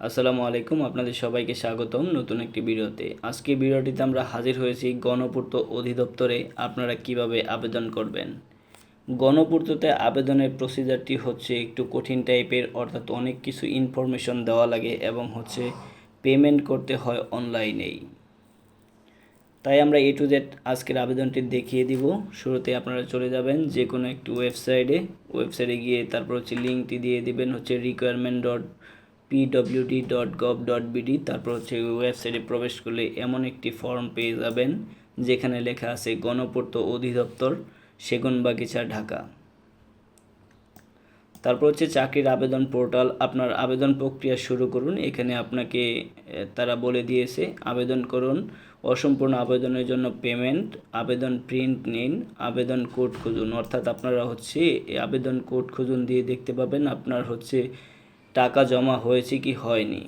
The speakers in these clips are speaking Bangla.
আসসালামু আলাইকুম, আপনাদের সবাইকে স্বাগতম নতুন একটি ভিডিওতে। আজকে ভিডিওটিতে আমরা হাজির হয়েছি গণপূর্ত অধিদপ্তরে, আপনারা কীভাবে আবেদন করবেন? গণপূর্ততে আবেদনের প্রসিজারটি হচ্ছে একটু কঠিন টাইপের অর্থাৎ অনেক কিছু ইনফরমেশন দেওয়া লাগে এবং হচ্ছে পেমেন্ট করতে হয় অনলাইনেই তাই আমরা এ টু জেড আজকের আবেদনটি দেখিয়ে দিব। শুরুতে আপনারা চলে যাবেন যে কোনো একটি ওয়েবসাইটে ওয়েবসাইটে গিয়ে তারপর হচ্ছে লিঙ্কটি দিয়ে দিবেন, হচ্ছে requirement dot PWD dot gov dot BD তারপর হচ্ছে ওয়েবসাইটে প্রবেশ করলে এমন একটি ফর্ম পেয়ে যাবেন, যেখানে লেখা আছে গণপূর্ত অধিদপ্তর সেগুনবাগিচা ঢাকা। তারপর হচ্ছে চাকরির আবেদন পোর্টাল, আপনার আবেদন প্রক্রিয়া শুরু করুন, এখানে আপনাকে তারা বলে দিয়েছে, আবেদন করুন, অসম্পূর্ণ আবেদনের জন্য পেমেন্ট আবেদন প্রিন্ট নিন, আবেদন কোড খুঁজুন, অর্থাৎ আপনারা হচ্ছে আবেদন কোড খুঁজুন দিয়ে দেখতে পাবেন, আপনার হচ্ছে টাকা জমা হয়েছে কি হয়নি?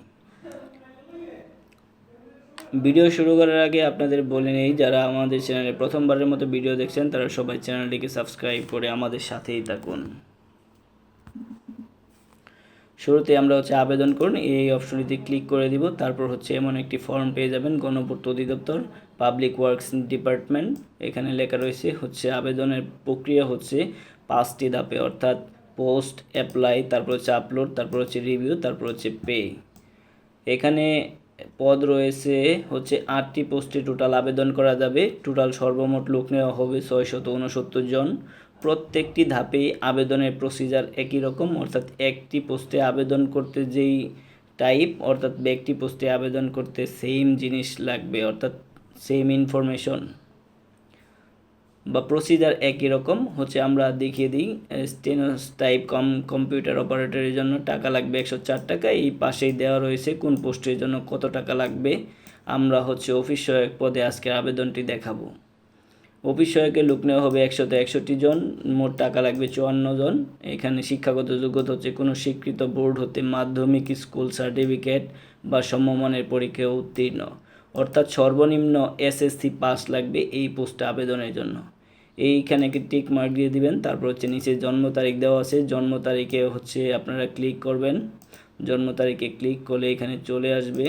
ভিডিও শুরু করার আগে আপনাদের বলে নেই, যারা আমাদের চ্যানেলে প্রথমবারের মতো ভিডিও দেখছেন, তারা সবাই চ্যানেলটিকে সাবস্ক্রাইব করে আমাদের সাথেই থাকুন। শুরুতে আমরা হচ্ছে আবেদন করুন, এই অপশনটিতে ক্লিক করে দিব। তারপর হচ্ছে এমন একটি ফর্ম পেয়ে যাবেন, গণপূর্ত অধিদপ্তর, পাবলিক ওয়ার্কস ডিপার্টমেন্ট। এখানে লেখা রয়েছে হচ্ছে, আবেদনের প্রক্রিয়া হচ্ছে পাঁচটি ধাপে, অর্থাৎ পোস্ট, অ্যাপ্লাই, তারপর হচ্ছে আপলোড, তারপর হচ্ছে রিভিউ, তারপর হচ্ছে পে। এখানে পদ রয়েছে হচ্ছে আটটি পোস্টে টোটাল আবেদন করা যাবে। টোটাল সর্বমোট লোক নেওয়া হবে ছয়শত উনসত্তর জন। প্রত্যেকটি ধাপেই আবেদনের প্রসিজার একই রকম, অর্থাৎ একটি পোস্টে আবেদন করতে যেই টাইপ, অর্থাৎ ব্যক্তি পোস্টে আবেদন করতে সেম জিনিস লাগবে, অর্থাৎ সেম ইনফরমেশন। বা প্রসিজার একই রকম। হচ্ছে আমরা দেখিয়ে দিই স্টেনোস টাইপ কম কম্পিউটার অপারেটরের জন্য টাকা লাগবে একশো চার টাকা। এই পাশেই দেওয়া রয়েছে কোন পোস্টের জন্য কত টাকা লাগবে। আমরা হচ্ছে অফিস সহায়ক পদে আজকের আবেদনটি দেখাবো। অফিস সহায়কের লোক নেওয়া হবে একশত একষট্টি জন, মোট টাকা লাগবে চুয়ান্ন জন। এখানে শিক্ষাগত যোগ্যতা হচ্ছে কোনো স্বীকৃত বোর্ড হতে মাধ্যমিক স্কুল সার্টিফিকেট বা সমমানের পরীক্ষায় উত্তীর্ণ। অর্থাৎ সর্বনিম্ন এসএসসি পাস লাগবে এই পোস্টে আবেদনের জন্য। এইখানে একটি টিক মার্ক দিয়ে দিবেন। তারপর হচ্ছে নিচে জন্ম তারিখ দেওয়া আছে। জন্ম তারিখে হচ্ছে আপনারা ক্লিক করবেন। জন্ম তারিখে ক্লিক করলে এখানে চলে আসবে।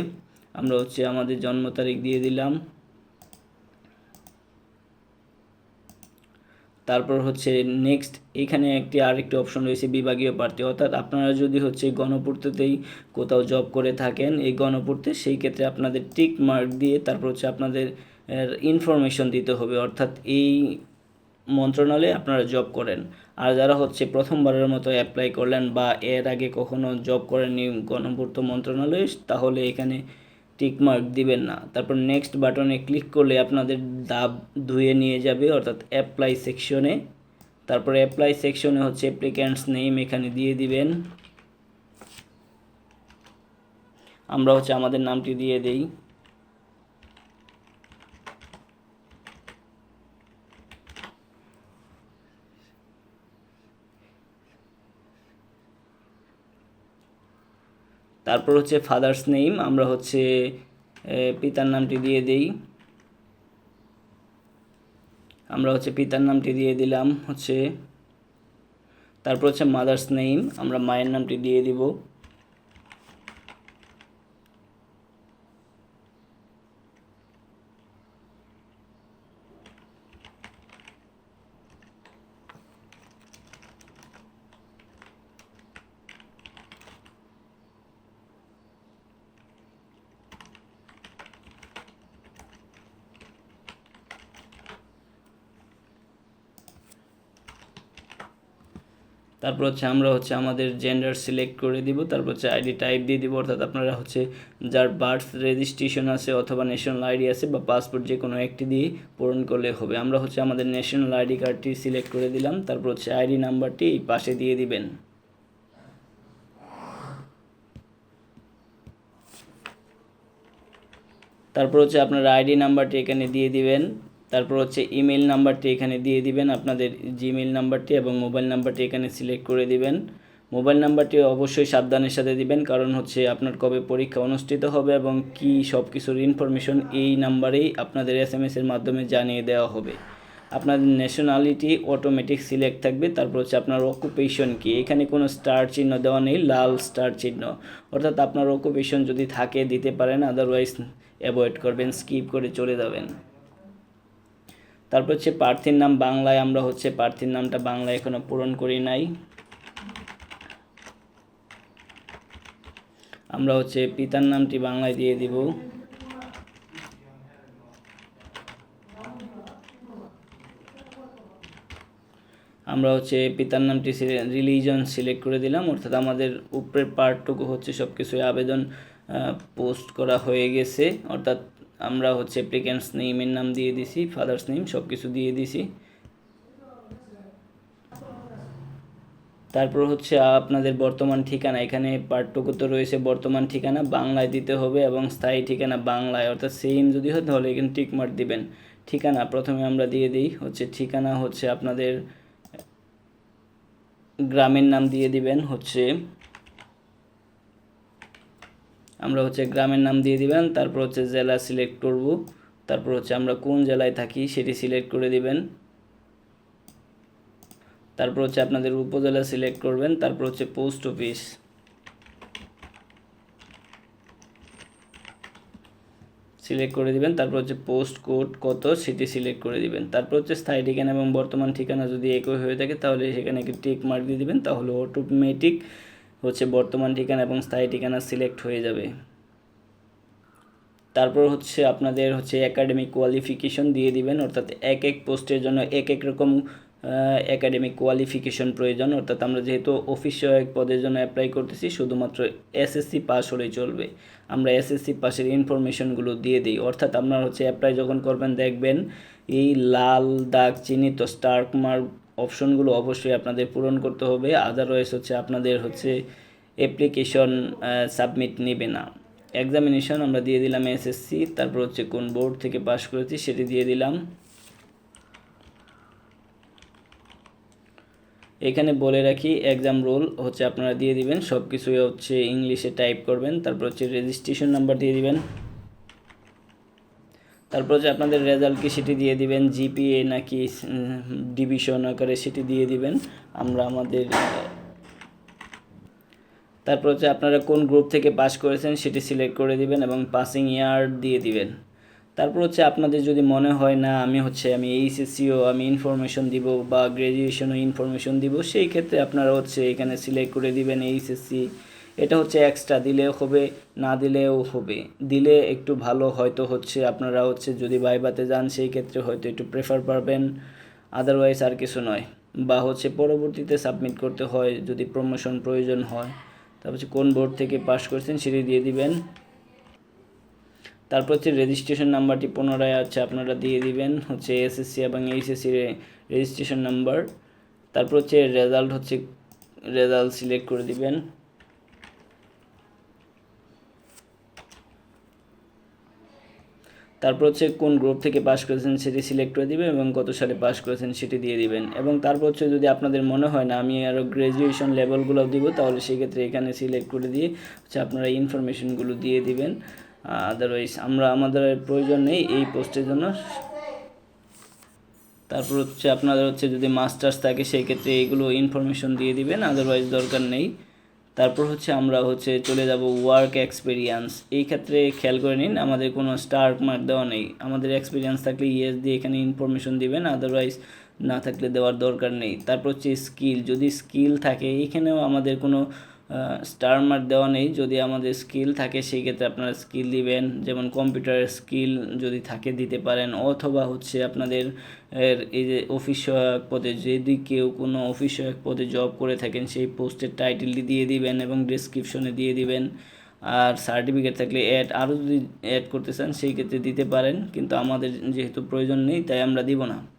আমরা হচ্ছে আমাদের জন্ম তারিখ দিয়ে দিলাম। তারপর হচ্ছে নেক্সট এখানে একটি আরেকটি অপশন রয়েছে, বিভাগীয় প্রার্থী। অর্থাৎ আপনারা যদি হচ্ছে গণপূর্ততেই কোথাও জব করে থাকেন, এই গণপূর্তে সেই ক্ষেত্রে আপনাদের টিক মার্ক দিয়ে তারপর হচ্ছে আপনাদের ইনফরমেশন দিতে হবে। অর্থাৎ এই মন্ত্রণালয়ে আপনারা জব করেন। আর যারা হচ্ছে প্রথমবারের মতো অ্যাপ্লাই করলেন বা এর আগে কখনো জব করেননি গণপূর্ত মন্ত্রণালয়ে, তাহলে এখানে টিক মার্ক দিবেন না। তারপর নেক্সট বাটনে ক্লিক করলে আপনাদের দাব ধুয়ে নিয়ে যাবে, অর্থাৎ অ্যাপ্লাই সেকশনে তারপরে অ্যাপ্লাই সেকশনে হচ্ছে অ্যাপ্লিক্যান্টস নেম এখানে দিয়ে দিবেন। আমরা হচ্ছে আমাদের নামটি দিয়ে দেই। তারপর হচ্ছে ফাদার্স নেম আমরা হচ্ছে পিতার নামটি দিয়ে দেই। আমরা হচ্ছে পিতার নামটি দিয়ে দিলাম হচ্ছে, তারপর হচ্ছে মাদার্স নেম আমরা মায়ের নামটি দিয়ে দিব। তারপর হচ্ছে আমরা হচ্ছে আমাদের জেন্ডার সিলেক্ট করে দিব, তারপর হচ্ছে আইডি টাইপ দিয়ে দিব, অর্থাৎ আপনারা হচ্ছে যার বার্থ রেজিস্ট্রেশন আছে অথবা ন্যাশনাল আইডি আছে বা পাসপোর্ট যে কোনো একটি দিয়ে পূরণ করলে হবে। আমরা হচ্ছে আমাদের ন্যাশনাল আইডি কার্ডটি সিলেক্ট করে দিলাম, তারপর হচ্ছে আইডি নাম্বারটি পাশে দিয়ে দিবেন। তারপর হচ্ছে আপনার আইডি নাম্বারটি এখানে দিয়ে দিবেন। তারপর হচ্ছে ইমেল নাম্বারটি এখানে দিয়ে দিবেন, আপনাদের জিমেল নাম্বারটি এবং মোবাইল নাম্বারটি এখানে সিলেক্ট করে দিবেন। মোবাইল নাম্বারটি অবশ্যই সাবধানের সাথে দিবেন, কারণ হচ্ছে আপনার কবে পরীক্ষা অনুষ্ঠিত হবে এবং কি সব কিছুর ইনফরমেশন এই নাম্বারেই আপনাদের এস এম এর মাধ্যমে জানিয়ে দেওয়া হবে। আপনার ন্যাশনালিটি অটোমেটিক সিলেক্ট থাকবে, তারপর হচ্ছে আপনার অকুপেশন কি। এখানে কোনো স্টার চিহ্ন দেওয়া নেই, লাল স্টার চিহ্ন। অর্থাৎ আপনার অকুপেশন যদি থাকে, দিতে পারেন আদারওয়াইজ অ্যাভয়েড করবেন স্কিপ করে চলে যাবেন। তারপর হচ্ছে প্রার্থীর নাম বাংলায়, আমরা হচ্ছে প্রার্থীর নামটা বাংলায় এখনও পূরণ করি নাই। আমরা হচ্ছে পিতার নামটি বাংলায় দিয়ে দিব। আমরা হচ্ছে পিতার নামটি রিলিজন সিলেক্ট করে দিলাম, অর্থাৎ আমাদের উপরের পার্টটুকু হচ্ছে সব কিছুই আবেদন পোস্ট করা হয়ে গেছে। অর্থাৎ আমরা হচ্ছে অ্যাপ্লিক্যান্টস নেইমের নাম দিয়ে দিছি ফাদার্স নেম সব কিছু দিয়ে দিছি। তারপর হচ্ছে আপনাদের বর্তমান ঠিকানা, এখানে পার্টটুকু তো রয়েছে বর্তমান ঠিকানা, বাংলায় দিতে হবে এবং স্থায়ী ঠিকানা বাংলায়, অর্থাৎ সেম যদি হয় তাহলে এখানে টিকমার্ক দিবেন। ঠিকানা প্রথমে আমরা দিয়ে দিই, হচ্ছে ঠিকানা হচ্ছে আপনাদের গ্রামের নাম দিয়ে দিবেন, হচ্ছে আমরা হচ্ছে গ্রামের নাম দিয়ে দিবেন, তারপর হচ্ছে জেলা সিলেক্ট করব, তারপর হচ্ছে আমরা কোন জেলায় থাকি সেটি সিলেক্ট করে দিবেন। তারপর হচ্ছে আপনাদের উপজেলা সিলেক্ট করবেন, তারপর হচ্ছে পোস্ট অফিস সিলেক্ট করে দিবেন, তারপর হচ্ছে পোস্ট কোড কত সেটি সিলেক্ট করে দিবেন। তারপর হচ্ছে স্থায়ী ঠিকানা এবং বর্তমান ঠিকানা যদি একই হয়ে থাকে, তাহলে সেখানে একটি টিক মার্ক দিয়ে দিবেন, তাহলে অটোমেটিক হচ্ছে বর্তমান ঠিকানা এবং স্থায়ী ঠিকানা সিলেক্ট হয়ে যাবে। তারপর হচ্ছে আপনাদের হচ্ছে একাডেমিক কোয়ালিফিকেশন দিয়ে দিবেন, অর্থাৎ এক এক পোস্টের জন্য এক এক রকম একাডেমিক কোয়ালিফিকেশন প্রয়োজন। অর্থাৎ আমরা যেহেতু অফিস সহায়ক পদের জন্য অ্যাপ্লাই করতেছি, শুধুমাত্র এসএসসি পাস হলেই চলবে। আমরা এসএসসি পাসের ইনফরমেশনগুলো দিয়ে দিই। অর্থাৎ আপনারা হচ্ছে অ্যাপ্লাই যখন করবেন, দেখবেন এই লাল দাগ চিহ্নিত স্টার্ক মার্ক অপশনগুলো অবশ্যই আপনাদের পূরণ করতে হবে আদারওয়াইজ হচ্ছে আপনাদের হচ্ছে অ্যাপ্লিকেশন সাবমিট নেবে না। এক্সামিনেশন আমরা দিয়ে দিলাম এসএসসি তারপর হচ্ছে কোন বোর্ড থেকে পাশ করেছি সেটি দিয়ে দিলাম। এখানে বলে রাখি এক্সাম রোল হচ্ছে আপনারা দিয়ে দিবেন সব কিছুই হচ্ছে ইংলিশে টাইপ করবেন, তারপর হচ্ছে রেজিস্ট্রেশন নাম্বার দিয়ে দিবেন। তারপর হচ্ছে আপনাদের রেজাল্ট কি সেটি দিয়ে দিবেন জিপিএ নাকি ডিভিশন আকারে সেটি দিয়ে দিবেন, আমরা আমাদের, তারপর হচ্ছে আপনারা কোন গ্রুপ থেকে পাস করেছেন সেটি সিলেক্ট করে দিবেন এবং পাসিং ইয়ার দিয়ে দিবেন। তারপর হচ্ছে আপনাদের যদি মনে হয় না, আমি হচ্ছে, আমি এইচএসসিও আমি ইনফরমেশন দিব বা গ্র্যাজুয়েশনও ইনফরমেশন দিব, সেই ক্ষেত্রে আপনারা হচ্ছে এখানে সিলেক্ট করে দিবেন এইচএসসি এটা হচ্ছে এক্সট্রা দিলেও হবে, না দিলেও হবে। দিলে একটু ভালো হয়তো হচ্ছে, আপনারা হচ্ছে যদি বাইবাতে যান, সেই ক্ষেত্রে হয়তো একটু প্রেফার পারবেন। আদারওয়াইজ আর কিছু নয়। বা হচ্ছে পরবর্তীতে সাবমিট করতে হয়, যদি প্রমোশন প্রয়োজন হয়, তারপর হচ্ছে কোন বোর্ড থেকে পাস করছেন সেটি দিয়ে দিবেন। তারপর হচ্ছে রেজিস্ট্রেশন নাম্বারটি পুনরায় আছে, আপনারা দিয়ে দিবেন, হচ্ছে এসএসসি এবং এইচএসসি রেজিস্ট্রেশন নাম্বার তারপর হচ্ছে রেজাল্ট হচ্ছে রেজাল্ট সিলেক্ট করে দিবেন। তারপর হচ্ছে কোন গ্রুপ থেকে পাস করেছেন সেটি সিলেক্ট করে দিবেন এবং কত সালে পাস করেছেন সেটি দিয়ে দিবেন। এবং তারপর হচ্ছে যদি আপনাদের মনে হয় না, আমি আরও গ্র্যাজুয়েশন লেভেলগুলো দিব, তাহলে সেক্ষেত্রে এখানে সিলেক্ট করে দিয়ে হচ্ছে আপনারা ইনফরমেশনগুলো দিয়ে দিবেন। আদারওয়াইজ আমরা আমাদের প্রয়োজন নেই এই পোস্টের জন্য। তারপর হচ্ছে আপনাদের হচ্ছে যদি মাস্টার্স থাকে সেই ক্ষেত্রে এইগুলো ইনফরমেশন দিয়ে দিবেন আদারওয়াইজ দরকার নেই। তারপর হচ্ছে আমরা হচ্ছে চলে যাব ওয়ার্ক এক্সপিরিয়েন্স এই ক্ষেত্রে খেয়াল করে নিন, আমাদের কোনো স্টার মার্ক দেওয়া নেই। আমাদের এক্সপিরিয়েন্স থাকলে ইয়েস দিয়ে এখানে ইনফরমেশন দিবেন আদারওয়াইজ না থাকলে দেওয়ার দরকার নেই। তারপর হচ্ছে স্কিল যদি স্কিল থাকে, এখানেও আমাদের কোনো স্টার মার্ক দেওয়া নেই। যদি আমাদের স্কিল থাকে, সেই ক্ষেত্রে আপনারা স্কিল দিবেন। যেমন কম্পিউটারের স্কিল যদি থাকে, দিতে পারেন। অথবা হচ্ছে আপনাদের এই যে অফিস সহায়ক পদে যদি কেউ কোনো অফিস সহায়ক পদে জব করে থাকেন, সেই পোস্টের টাইটেলটি দিয়ে দিবেন এবং ডিসক্রিপশনে দিয়ে দিবেন। আর সার্টিফিকেট থাকলে অ্যাড আরও যদি অ্যাড করতে চান, সেই ক্ষেত্রে দিতে পারেন। কিন্তু আমাদের যেহেতু প্রয়োজন নেই, তাই আমরা দিব না।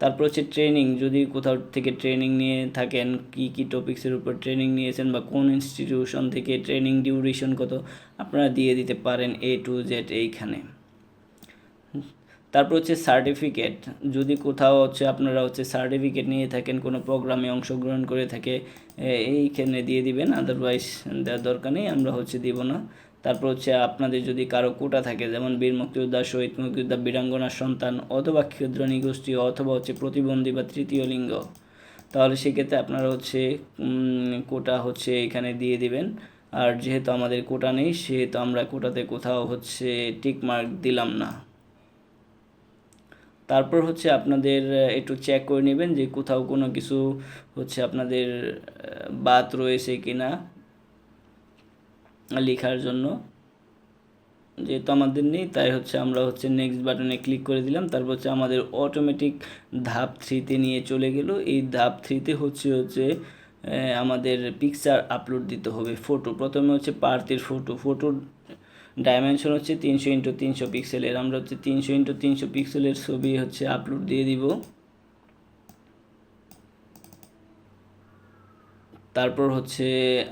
তারপর হচ্ছে ট্রেনিং যদি কোথাও থেকে ট্রেনিং নিয়ে থাকেন, কি কি টপিক্সের উপর ট্রেনিং নিয়েছেন বা কোন ইনস্টিটিউশন থেকে ট্রেনিং ডিউরেশন কত, আপনারা দিয়ে দিতে পারেন এ টু জেড এইখানে। তারপর হচ্ছে সার্টিফিকেট যদি কোথাও হচ্ছে আপনারা হচ্ছে সার্টিফিকেট নিয়ে থাকেন, কোনো প্রোগ্রামে অংশগ্রহণ করে থাকে এইখানে দিয়ে দিবেন আদারওয়াইজ দেওয়ার দরকার নেই, আমরা হচ্ছে দিব না। তারপর হচ্ছে আপনাদের যদি কারও কোটা থাকে, যেমন বীর মুক্তিযোদ্ধা, শহীদ মুক্তিযোদ্ধা, বীরাঙ্গনার সন্তান অথবা ক্ষুদ্র নিগোষ্ঠী অথবা হচ্ছে প্রতিবন্ধী বা তৃতীয় লিঙ্গ, তাহলে সেক্ষেত্রে আপনারা হচ্ছে কোটা হচ্ছে এখানে দিয়ে দিবেন। আর যেহেতু আমাদের কোটা নেই, সেহেতু আমরা কোটাতে কোথাও হচ্ছে টিক মার্ক দিলাম না। তারপর হচ্ছে আপনাদের একটু চেক করে নেবেন যে কোথাও কোনো কিছু হচ্ছে আপনাদের বাত রয়েছে কিনা। লেখার জন্য। যেহেতু আমাদের নেই, তাই হচ্ছে আমরা হচ্ছে নেক্সট বাটনে ক্লিক করে দিলাম। তারপর হচ্ছে আমাদের অটোমেটিক ধাপ থ্রিতে নিয়ে চলে গেল। এই ধাপ থ্রিতে হচ্ছে হচ্ছে আমাদের পিকচার আপলোড দিতে হবে ফটো প্রথমে হচ্ছে পার্থের ফটো ফটোর ডাইমেনশন হচ্ছে তিনশো ইন্টু তিনশো পিক্সেলের আমরা হচ্ছে তিনশো ইন্টু তিনশো পিক্সেলের ছবি হচ্ছে আপলোড দিয়ে দিব। তারপর হচ্ছে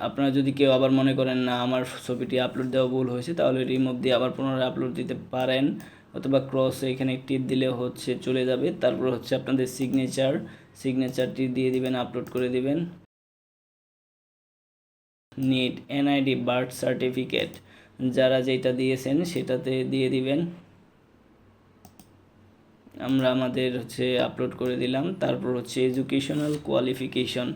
আপনারা যদি কেউ আবার মনে করেন, না, আমার ছবিটি আপলোড দেওয়া ভুল হয়েছে, তাহলে রিমুভ দিয়ে আবার পুনরায় আপলোড দিতে পারেন। অথবা ক্রস এখানে টিপ দিলে হচ্ছে চলে যাবে। তারপর হচ্ছে আপনাদের সিগনেচার সিগনেচারটি দিয়ে দিবেন আপলোড করে দিবেন। নিট এনআইডি বার্থ সার্টিফিকেট যারা যেটা দিয়েছেন সেটাতে দিয়ে দিবেন। আমরা আমাদের হচ্ছে আপলোড করে দিলাম। তারপর হচ্ছে এডুকেশনাল কোয়ালিফিকেশন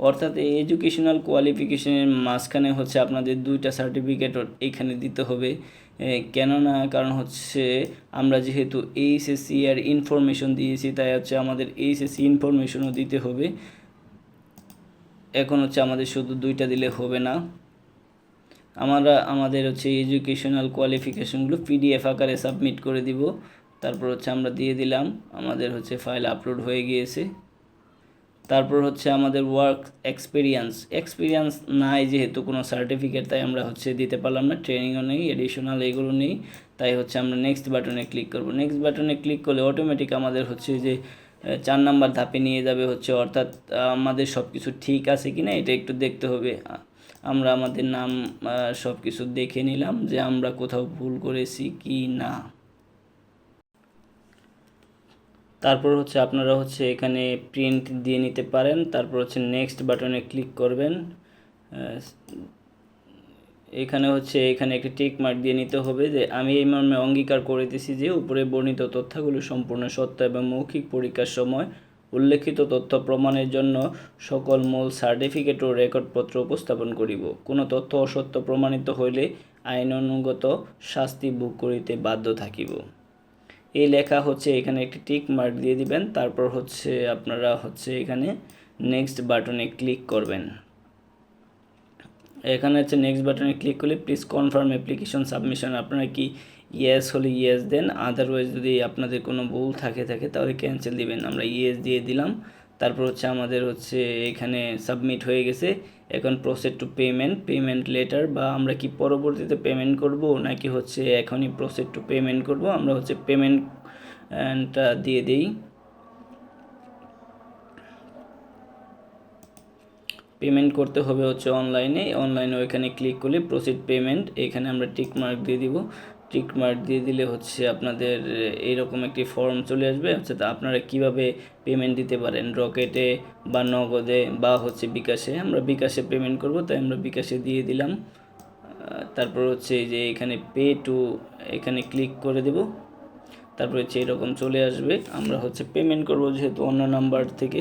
অর্থাৎ এই এডুকেশনাল কোয়ালিফিকেশনের মাঝখানে হচ্ছে আপনাদের দুইটা সার্টিফিকেট এখানে দিতে হবে। কেননা কারণ হচ্ছে আমরা যেহেতু এইচএসসি এর ইনফরমেশন দিয়েছি, তাই হচ্ছে আমাদের এইচএসসি ইনফরমেশনও দিতে হবে। এখন হচ্ছে আমাদের শুধু দুইটা দিলে হবে না। আমরা, আমাদের হচ্ছে এডুকেশনাল কোয়ালিফিকেশনগুলো পিডিএফ আকারে সাবমিট করে দিব। তারপর হচ্ছে আমরা দিয়ে দিলাম, আমাদের হচ্ছে ফাইল আপলোড হয়ে গিয়েছে। তারপর হচ্ছে আমাদের ওয়ার্ক এক্সপিরিয়েন্স এক্সপিরিয়েন্স নাই যেহেতু কোনো সার্টিফিকেট তাই আমরা হচ্ছে দিতে পারলাম না। ট্রেনিংও নেই এডিশনাল এগুলো নেই। তাই হচ্ছে আমরা নেক্সট বাটনে ক্লিক করব। নেক্সট বাটনে ক্লিক করলে অটোমেটিক আমাদের হচ্ছে যে চার নাম্বার ধাপে নিয়ে যাবে হচ্ছে। অর্থাৎ আমাদের সব কিছু ঠিক আছে কি না এটা একটু দেখতে হবে। আমরা আমাদের নাম সব কিছু দেখে নিলাম যে আমরা কোথাও ভুল করেছি কি না। তারপর হচ্ছে আপনারা হচ্ছে এখানে প্রিন্ট দিয়ে নিতে পারেন। তারপর হচ্ছে নেক্সট বাটনে ক্লিক করবেন। এখানে হচ্ছে এখানে একটি টিক মার্ক দিয়ে নিতে হবে যে, আমি এই মর্মে অঙ্গীকার করিতেছি যে, উপরে বর্ণিত তথ্যগুলো সম্পূর্ণ সত্য এবং মৌখিক পরীক্ষার সময় উল্লেখিত তথ্য প্রমাণের জন্য সকল মূল সার্টিফিকেট ও রেকর্ডপত্র উপস্থাপন করিব। কোনো তথ্য অসত্য প্রমাণিত হইলে আইন অনুগত শাস্তি ভোগ করিতে বাধ্য থাকিব। এই লেখা হচ্ছে এখানে একটি টিক মার্ক দিয়ে দিবেন, তারপর হচ্ছে আপনারা হচ্ছে এখানে নেক্সট বাটনে ক্লিক করবেন। এখানে হচ্ছে নেক্সট বাটনে ক্লিক করলে প্লিজ কনফার্ম অ্যাপ্লিকেশন সাবমিশন আপনারা কি ইয়েস হলে ইয়েস দেন আদারওয়াইজ যদি আপনাদের কোনো ভুল থাকে থাকে তাহলে ক্যান্সেল দিবেন, আমরা ইয়েস দিয়ে দিলাম। তারপর হচ্ছে আমাদের হচ্ছে এখানে সাবমিট হয়ে গেছে। এখন proceed to payment payment letter বা আমরা কি পরবর্তীতে পেমেন্ট করব নাকি হচ্ছে এখনই প্রসেড টু পেমেন্ট করব? আমরা হচ্ছে পেমেন্টটা দিয়ে দিই। পেমেন্ট করতে হবে হচ্ছে অনলাইনে অনলাইনে ওইখানে ক্লিক করলে প্রসিড পেমেন্ট এখানে আমরা টিক মার্ক দিয়ে দিব। টিক মার্ক দিয়ে দিলে হচ্ছে আপনাদের এইরকম একটি ফর্ম চলে আসবে। হচ্ছে তা আপনারা কীভাবে পেমেন্ট দিতে পারেন? রকেটে বা নগদে বা হচ্ছে বিকাশে? আমরা বিকাশে পেমেন্ট করব, তাই আমরা বিকাশে দিয়ে দিলাম। তারপর হচ্ছে যে এখানে পে টু এখানে ক্লিক করে দেব। তারপর হচ্ছে এরকম চলে আসবে। আমরা হচ্ছে পেমেন্ট করব যেহেতু অন্য নাম্বার থেকে।